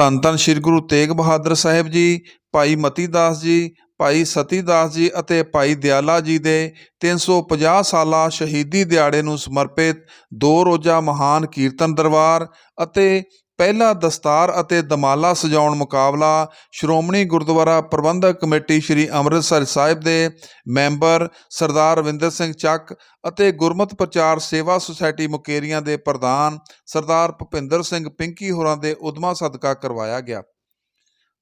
ਧੰਨ ਧੰਨ ਸ੍ਰੀ ਗੁਰੂ ਤੇਗ ਬਹਾਦਰ ਸਾਹਿਬ ਜੀ, ਭਾਈ ਮਤੀ ਦਾਸ ਜੀ, ਭਾਈ ਸਤੀ ਦਾਸ ਜੀ ਅਤੇ ਭਾਈ ਦਿਆਲਾ ਜੀ ਦੇ 350 ਸਾਲਾ ਸ਼ਹੀਦੀ ਦਿਹਾੜੇ ਨੂੰ ਸਮਰਪਿਤ ਦੋ ਰੋਜ਼ਾ ਮਹਾਨ ਕੀਰਤਨ ਦਰਬਾਰ ਅਤੇ ਪਹਿਲਾ ਦਸਤਾਰ ਅਤੇ ਦਮਾਲਾ ਸਜਾਉਣ ਮੁਕਾਬਲਾ ਸ਼੍ਰੋਮਣੀ ਗੁਰਦੁਆਰਾ ਪ੍ਰਬੰਧਕ ਕਮੇਟੀ ਸ੍ਰੀ ਅੰਮ੍ਰਿਤਸਰ ਸਾਹਿਬ ਦੇ ਮੈਂਬਰ ਸਰਦਾਰ ਰਵਿੰਦਰ ਸਿੰਘ ਚੱਕ ਅਤੇ ਗੁਰਮਤਿ ਪ੍ਰਚਾਰ ਸੇਵਾ ਸੁਸਾਇਟੀ ਮੁਕੇਰੀਆਂ ਦੇ ਪ੍ਰਧਾਨ ਸਰਦਾਰ ਭੁਪਿੰਦਰ ਸਿੰਘ ਪਿੰਕੀ ਹੋਰਾਂ ਦੇ ਉਦਮਾਂ ਸਦਕਾ ਕਰਵਾਇਆ ਗਿਆ।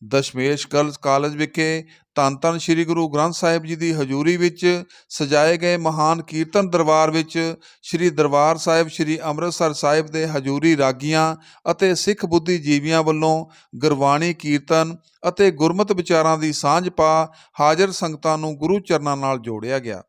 ਦਸ਼ਮੇਸ਼ ਗਰਲਜ਼ ਕਾਲਜ ਵਿਖੇ ਧੰਨ ਧੰਨ ਸ੍ਰੀ ਗੁਰੂ ਗ੍ਰੰਥ ਸਾਹਿਬ ਜੀ ਦੀ ਹਜ਼ੂਰੀ ਵਿੱਚ ਸਜਾਏ ਗਏ ਮਹਾਨ ਕੀਰਤਨ ਦਰਬਾਰ ਵਿੱਚ ਸ੍ਰੀ ਦਰਬਾਰ ਸਾਹਿਬ, ਸ੍ਰੀ ਅੰਮ੍ਰਿਤਸਰ ਸਾਹਿਬ ਦੇ ਹਜ਼ੂਰੀ ਰਾਗੀਆਂ ਅਤੇ ਸਿੱਖ ਬੁੱਧੀਜੀਵੀਆਂ ਵੱਲੋਂ ਗੁਰਬਾਣੀ ਕੀਰਤਨ ਅਤੇ ਗੁਰਮਤ ਵਿਚਾਰਾਂ ਦੀ ਸਾਂਝ ਪਾ ਹਾਜ਼ਰ ਸੰਗਤਾਂ ਨੂੰ ਗੁਰੂ ਚਰਨਾਂ ਨਾਲ ਜੋੜਿਆ ਗਿਆ।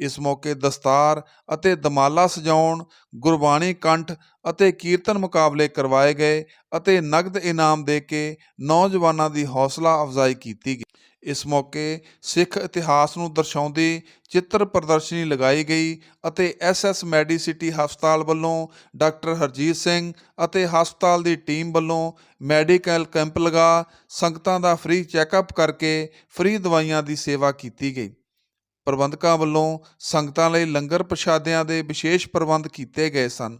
ਇਸ ਮੌਕੇ ਦਸਤਾਰ ਅਤੇ ਦਮਾਲਾ ਸਜਾਉਣ, ਗੁਰਬਾਣੀ ਕੰਠ ਅਤੇ ਕੀਰਤਨ ਮੁਕਾਬਲੇ ਕਰਵਾਏ ਗਏ ਅਤੇ ਨਗਦ ਇਨਾਮ ਦੇ ਕੇ ਨੌਜਵਾਨਾਂ ਦੀ ਹੌਸਲਾ ਅਫਜ਼ਾਈ ਕੀਤੀ ਗਈ। ਇਸ ਮੌਕੇ ਸਿੱਖ ਇਤਿਹਾਸ ਨੂੰ ਦਰਸਾਉਂਦੀ ਚਿੱਤਰ ਪ੍ਰਦਰਸ਼ਨੀ ਲਗਾਈ ਗਈ ਅਤੇ ਐਸਐਸ ਮੈਡੀਸਿਟੀ ਹਸਪਤਾਲ ਵੱਲੋਂ ਡਾਕਟਰ ਹਰਜੀਤ ਸਿੰਘ ਅਤੇ ਹਸਪਤਾਲ ਦੀ ਟੀਮ ਵੱਲੋਂ ਮੈਡੀਕਲ ਕੈਂਪ ਲਗਾ ਸੰਗਤਾਂ ਦਾ ਫ੍ਰੀ ਚੈੱਕਅਪ ਕਰਕੇ ਫ੍ਰੀ ਦਵਾਈਆਂ ਦੀ ਸੇਵਾ ਕੀਤੀ ਗਈ। ਪ੍ਰਬੰਧਕਾਂ ਵੱਲੋਂ ਸੰਗਤਾਂ ਲਈ ਲੰਗਰ ਪ੍ਰਸ਼ਾਦਿਆਂ ਦੇ ਵਿਸ਼ੇਸ਼ ਪ੍ਰਬੰਧ ਕੀਤੇ ਗਏ ਸਨ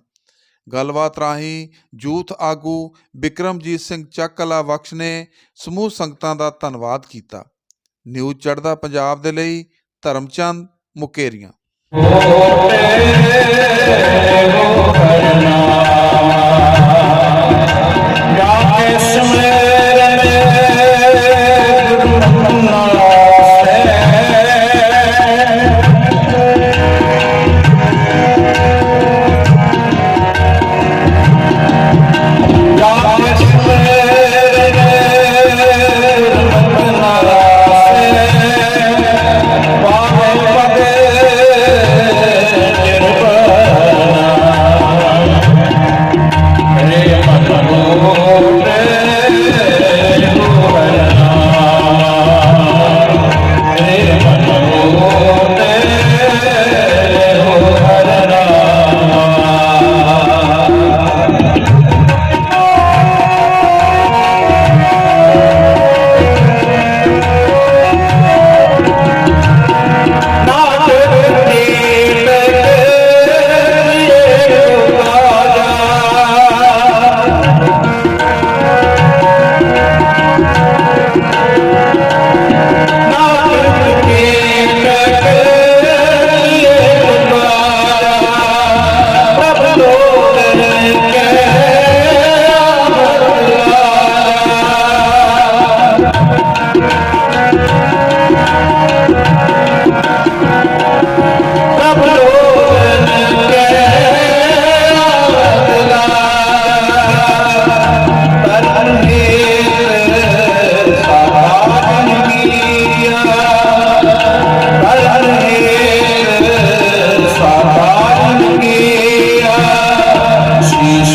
ਗੱਲਬਾਤ ਰਾਹੀਂ ਯੂਥ ਆਗੂ ਵਿਕਰਮਜੀਤ ਸਿੰਘ ਚੱਕਲਾ ਬਖਸ਼ ਨੇ ਸਮੂਹ ਸੰਗਤਾਂ ਦਾ ਧੰਨਵਾਦ ਕੀਤਾ ਨਿਊਜ਼ ਚੜ੍ਹਦਾ ਪੰਜਾਬ ਦੇ ਲਈ ਧਰਮਚੰਦ ਮੁਕੇਰੀਆਂ ਗਾਏ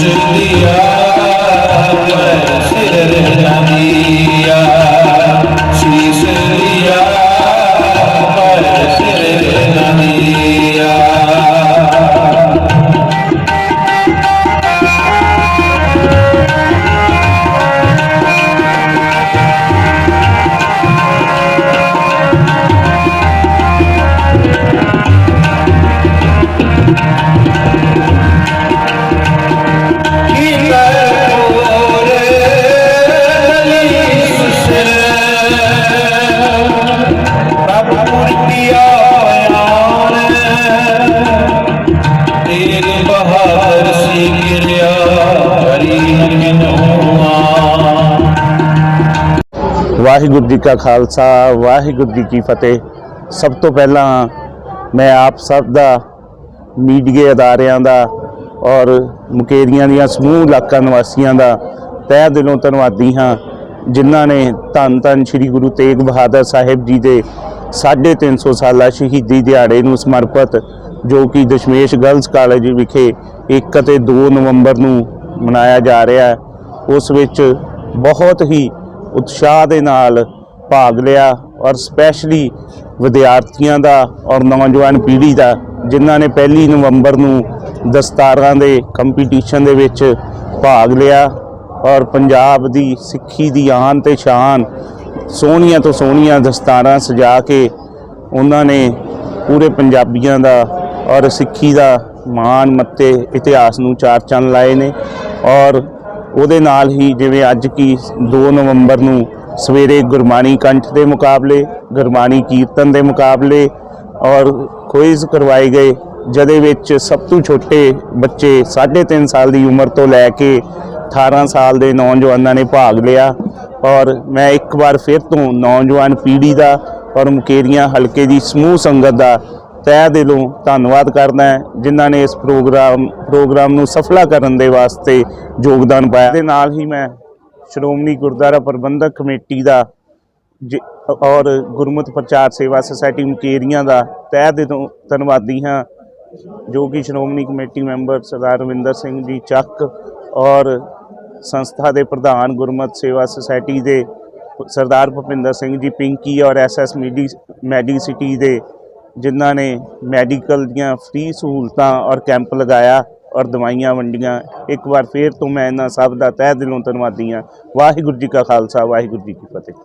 ਸ਼ੀਸ਼ ਦਿਆ ਪਰ ਸਿਰ ਵਾਹਿਗੁਰੂ ਜੀ ਕਾ ਖਾਲਸਾ, ਵਾਹਿਗੁਰੂ ਜੀ ਕੀ ਫਤਿਹ। ਸਭ ਤੋਂ ਪਹਿਲਾਂ ਮੈਂ ਆਪ ਸਭ ਦਾ ਮੀਡੀਆ ਅਦਾਰਿਆਂ ਦਾ ਔਰ ਮੁਕੇਰੀਆਂ ਦੀਆਂ ਸਮੂਹ ਇਲਾਕਾ ਨਿਵਾਸੀਆਂ ਦਾ ਤਹਿ ਦਿਲੋਂ ਧੰਨਵਾਦੀ ਹਾਂ, ਜਿਨ੍ਹਾਂ ਨੇ ਧੰਨ ਧੰਨ ਸ੍ਰੀ ਗੁਰੂ ਤੇਗ ਬਹਾਦਰ ਸਾਹਿਬ ਜੀ ਦੇ 350 ਸਾਲਾ ਸ਼ਹੀਦੀ ਦਿਹਾੜੇ ਨੂੰ ਸਮਰਪਿਤ, ਜੋ ਕਿ ਦਸ਼ਮੇਸ਼ ਗਰਲਸ ਕਾਲਜ ਵਿਖੇ 1 ਅਤੇ 2 ਨਵੰਬਰ ਨੂੰ ਮਨਾਇਆ ਜਾ ਰਿਹਾ ਹੈ। ਉਸ ਵਿੱਚ ਬਹੁਤ ਹੀ ਉਤਸ਼ਾਹ ਦੇ ਨਾਲ ਭਾਗ ਲਿਆ ਔਰ ਸਪੈਸ਼ਲੀ ਵਿਦਿਆਰਥੀਆਂ ਦਾ ਔਰ ਨੌਜਵਾਨ ਪੀੜ੍ਹੀ ਦਾ, ਜਿਨ੍ਹਾਂ ਨੇ ਪਹਿਲੀ ਨਵੰਬਰ ਨੂੰ ਦਸਤਾਰਾਂ ਦੇ ਕੰਪੀਟੀਸ਼ਨ ਦੇ ਵਿੱਚ ਭਾਗ ਲਿਆ ਔਰ ਪੰਜਾਬ ਦੀ ਸਿੱਖੀ ਦੀ ਆਨ ਤੇ ਸ਼ਾਨ ਸੋਹਣੀਆਂ ਤੋਂ ਸੋਹਣੀਆਂ ਦਸਤਾਰਾਂ ਸਜਾ ਕੇ ਉਹਨਾਂ ਨੇ ਪੂਰੇ ਪੰਜਾਬੀਆਂ ਦਾ ਔਰ ਸਿੱਖੀ ਦਾ ਮਾਣ, ਮੱਤੇ ਇਤਿਹਾਸ ਨੂੰ ਚਾਰ ਚੰਨ ਲਾਏ ਨੇ ਔਰ ਉਹਦੇ ਨਾਲ ਹੀ ਜਿਵੇਂ ਅੱਜ ਕੀ 2 ਨਵੰਬਰ ਨੂੰ ਸਵੇਰੇ ਗੁਰਬਾਣੀ ਕੰਠ ਦੇ ਮੁਕਾਬਲੇ, ਗੁਰਬਾਣੀ ਕੀਰਤਨ ਦੇ ਮੁਕਾਬਲੇ ਔਰ ਕੁਇਜ਼ ਕਰਵਾਏ ਗਏ, ਜਿਹਦੇ ਵਿੱਚ ਸਭ ਤੋਂ ਛੋਟੇ ਬੱਚੇ 3.5 ਸਾਲ ਦੀ ਉਮਰ ਤੋਂ ਲੈ ਕੇ 18 ਸਾਲ ਦੇ ਨੌਜਵਾਨਾਂ ਨੇ ਭਾਗ ਲਿਆ ਔਰ ਮੈਂ ਇੱਕ ਵਾਰ ਫਿਰ ਤੋਂ ਨੌਜਵਾਨ ਪੀੜ੍ਹੀ ਦਾ ਔਰ ਮੁਕੇਰੀਆਂ ਹਲਕੇ ਦੀ ਸਮੂਹ ਸੰਗਤ ਦਾ ਤਹਿ ਦਿਲੋਂ ਧੰਨਵਾਦ ਕਰਦਾ ਜਿਨ੍ਹਾਂ ਨੇ ਇਸ ਪ੍ਰੋਗਰਾਮ ਪ੍ਰੋਗਰਾਮ ਨੂੰ ਸਫਲਾ ਕਰਨ ਦੇ ਵਾਸਤੇ ਯੋਗਦਾਨ ਪਾਇਆ। ਦੇ ਨਾਲ ਹੀ ਮੈਂ ਸ਼੍ਰੋਮਣੀ ਗੁਰਦੁਆਰਾ ਪ੍ਰਬੰਧਕ ਕਮੇਟੀ ਦਾ ਜ- ਔਰ ਗੁਰਮਤਿ ਪ੍ਰਚਾਰ ਸੇਵਾ ਸੁਸਾਇਟੀ ਮੁਕੇਰੀਆਂ ਦਾ ਤਹਿ ਦਿਲੋਂ ਧੰਨਵਾਦੀ ਹਾਂ, ਜੋ ਕਿ ਸ਼੍ਰੋਮਣੀ ਕਮੇਟੀ ਮੈਂਬਰ ਸਰਦਾਰ ਰਵਿੰਦਰ ਸਿੰਘ ਜੀ ਚੱਕ ਔਰ ਸੰਸਥਾ ਦੇ ਪ੍ਰਧਾਨ ਗੁਰਮਤਿ ਸੇਵਾ ਸੁਸਾਇਟੀ ਦੇ ਸਰਦਾਰ ਭੁਪਿੰਦਰ ਸਿੰਘ ਜੀ ਪਿੰਕੀ ਔਰ ਐਸਐਸ ਮੈਡੀ, ਮੈਡੀਸਿਟੀ ਦੇ ਜਿਨ੍ਹਾਂ ਨੇ ਮੈਡੀਕਲ ਦੀਆਂ ਫ੍ਰੀ ਸਹੂਲਤਾਂ ਔਰ ਕੈਂਪ ਲਗਾਇਆ ਔਰ ਦਵਾਈਆਂ ਵੰਡੀਆਂ, ਇੱਕ ਵਾਰ ਫੇਰ ਤੋਂ ਮੈਂ ਇਹਨਾਂ ਸਭ ਦਾ ਤਹਿ ਦਿਲੋਂ ਧੰਨਵਾਦੀ ਹਾਂ। ਵਾਹਿਗੁਰੂ ਜੀ ਕਾ ਖਾਲਸਾ, ਵਾਹਿਗੁਰੂ ਜੀ ਕੀ ਫਤਿਹ।